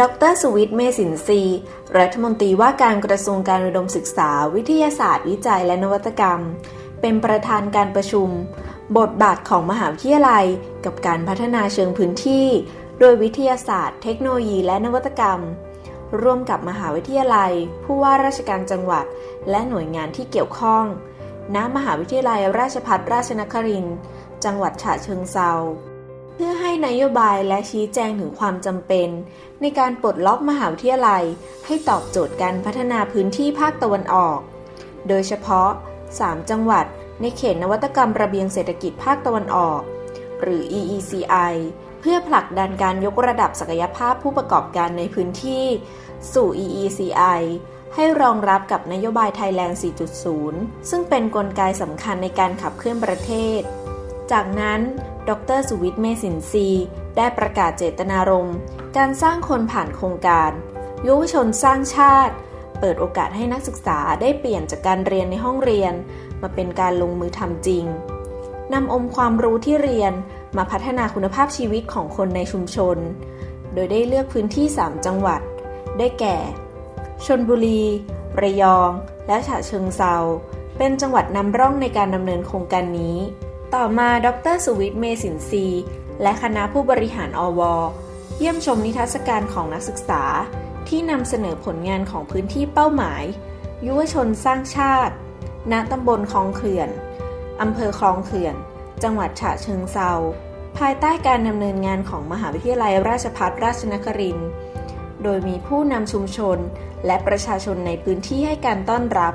ดรสุวิทย์เมสินทรีรัฐมนตรีว่าการกระทรวงการอุดมศึกษา วิทยาศาสตร์ วิจัยและนวัตกรรม เป็นประธานการประชุม บทบาทของมหาวิทยาลัย กับการพัฒนาเชิงพื้นที่ โดยวิทยาศาสตร์ เทคโนโลยีและนวัตกรรม ร่วมกับมหาวิทยาลัย ผู้ว่าราชการจังหวัด และหน่วยงานที่เกี่ยวข้อง ณ มหาวิทยาลัยราชภัฏราชนครินทร์จังหวัดฉะเชิงเซา เพื่อให้นโยบายและชี้แจงถึงความจำเป็น ในการปลดล็อกมหาวิทยาลัย ให้ตอบโจทย์การพัฒนาพื้นที่ภาคตะวันออก โดยเฉพาะ 3 จังหวัดในเขตนวัตกรรมระเบียงเศรษฐกิจภาคตะวันออก หรือ EECI เพื่อผลักดันการยกระดับศักยภาพผู้ประกอบการในพื้นที่ สู่ EECI ให้รองรับกับนโยบายไทยแลนด์ 4.0 ซึ่งเป็นนกลไกสำคัญในการขับเคลื่อนประเทศ จากนั้น ดรสุวิทย์เมสินทรีได้ประกาศเจตนารมณ์การสร้างคนผ่านโครงการยุวชนสร้างชาติ เปิดโอกาสให้นักศึกษาได้เปลี่ยนจากการเรียนในห้องเรียน มาเป็นการลงมือทำจริงนำองค์ความรู้ที่เรียนมาพัฒนาคุณภาพชีวิตของคนในชุมชน โดยได้เลือกพื้นที่ 3 จังหวัด ได้แก่ ชนบุรี ระยอง และฉะเชิงเซา เป็นจังหวัดนำร่องในการดำเนินโครงการนี้ ต่อมาดรสุวิทย์เมสินทรีและคณะผู้บริหารอว เยี่ยมชมนิทรรศการของนักศึกษา ที่นำเสนอผลงานของพื้นที่เป้าหมาย ยุวชนสร้างชาติ ณตำบลคลองเขื่อนอำเภอคลองเขื่อน จังหวัดฉะเชิงเซาภายใต้การดำเนินงานของมหาวิทยาลัยราชภัฏราชนครินทร์โดยมีผู้นำชุมชน และประชาชนในพื้นที่ให้การต้อนรับ